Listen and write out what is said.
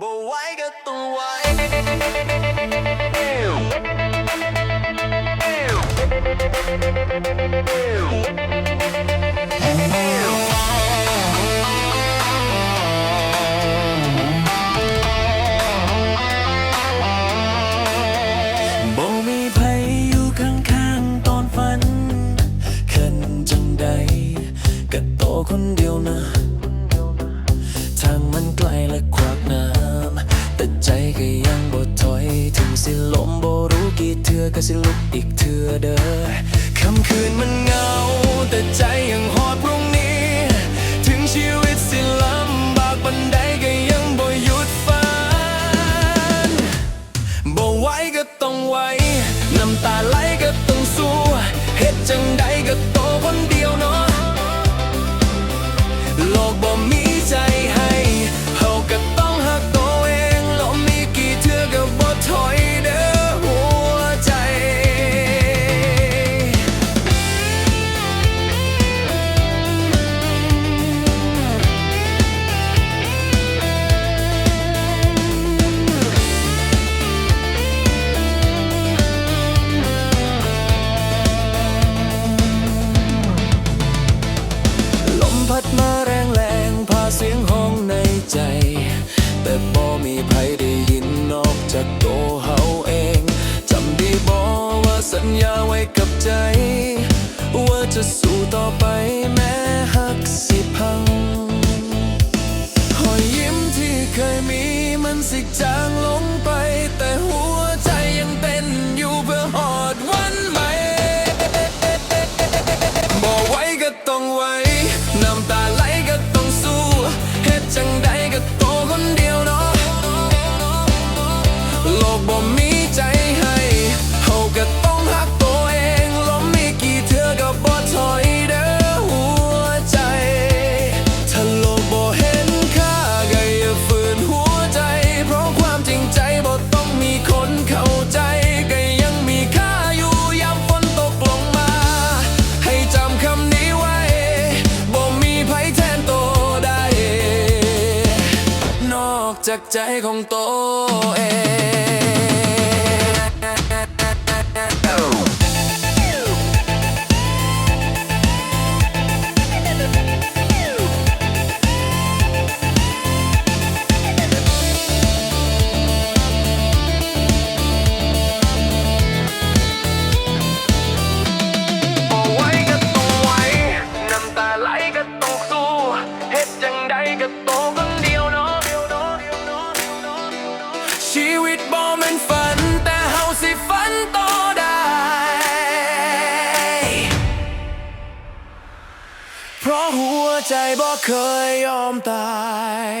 บ่ไหวก็ต้องไหวบ่มีไผอยู่ข้างๆตอนฝัน เขึ้นจังใดก็โตคนเดียวนะ สิลมบ่รู้กี่เทือก็สิลุกอีกเทือเด้อคำคืนมันเงา แต่ใจยังหอดพรุ่งนี้ ถึงชีวิตสิลำบากบันไดก็ยังบ่หยุดฝันบ่ไหวก็ต้องไหวน้ำตาไหลก็ต้องสู้เฮ็ดจังใดก็ ญญาไว้กับใจ ว่าจะสู้ต่อไปแม้หักสิ จากใจของตัวเอง ชีวิตบ่แม่นฝัน แต่เฮาสิฝันต่อได้ เพราะหัวใจบ่เคยยอมตาย